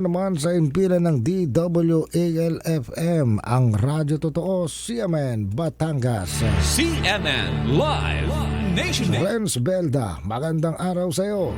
naman sa impila ng DWALFM, ang Radyo Totoo, CMN, Batangas. CNN Live Nationwide. Renz Belda, magandang araw sa iyo.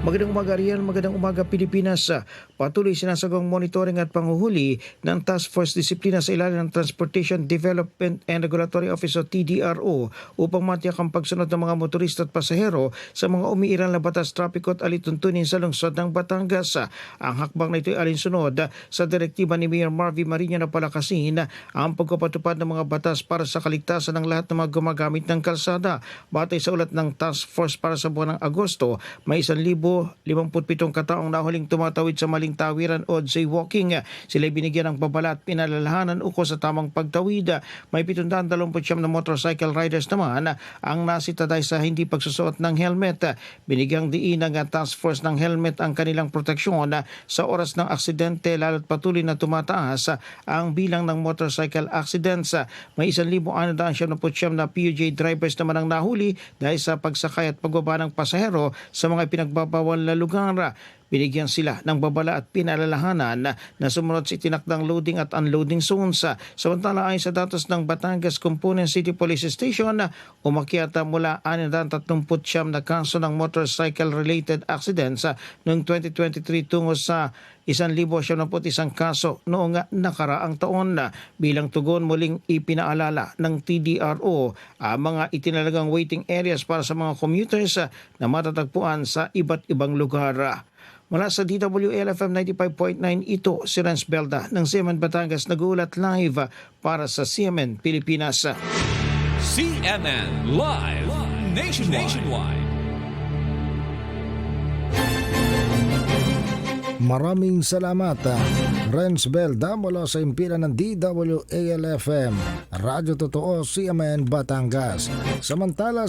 Magandang umaga riyan, magandang umaga Pilipinas. Patuloy sinasagawang monitoring at panguhuli ng Task Force Disiplina sa ilalim ng Transportation Development and Regulatory Office o TDRO upang matiyak ang pagsunod ng mga motorista at pasahero sa mga umiiral na batas trapiko at alituntunin sa lungsod ng Batangas. Ang hakbang na ito ay alinsunod sa direktiba ni Mayor Marvin Marina na palakasin ang pagpapatupad ng mga batas para sa kaligtasan ng lahat ng mga gumagamit ng kalsada. Batay sa ulat ng Task Force para sa buwan ng Agosto, may 1,057 kataong nahuling tumatawid sa maling tawiran o jaywalking. Sila binigyan ng babala at pinalalahanan uko sa tamang pagtawid. May 729 na motorcycle riders naman ang nasita dahil sa hindi pagsusuot ng helmet. Binigyang diin ng task force ng helmet ang kanilang proteksyon sa oras ng aksidente lalo't patuloy na tumataas ang bilang ng motorcycle accidents. May 1,679 na PUJ drivers naman ang nahuli dahil sa pagsakay at pagbaba ng pasahero sa mga pinagbabawal na lugar. Binigyan sila ng babala at pinalalahanan na sumunod sa itinakdang loading at unloading zones. Samantala ayon sa datos ng Batangas Component City Police Station, umakyat mula 639 na kaso ng motorcycle-related accidents noong 2023 tungo sa 1,071 kaso noong nakaraang taon bilang tugon muling ipinaalala ng TDRO ang mga itinalagang waiting areas para sa mga commuters na matatagpuan sa iba't ibang lugar. Mula sa DWLFM 95.9 ito si Renz Belda ng CMN Batangas nag-uulat live para sa CMN Pilipinas. CNN Live Nationwide. Maraming salamat, ah, Renz Belda mula sa impila ng DWALFM, Radyo Totoo, CMN, Batangas. Samantala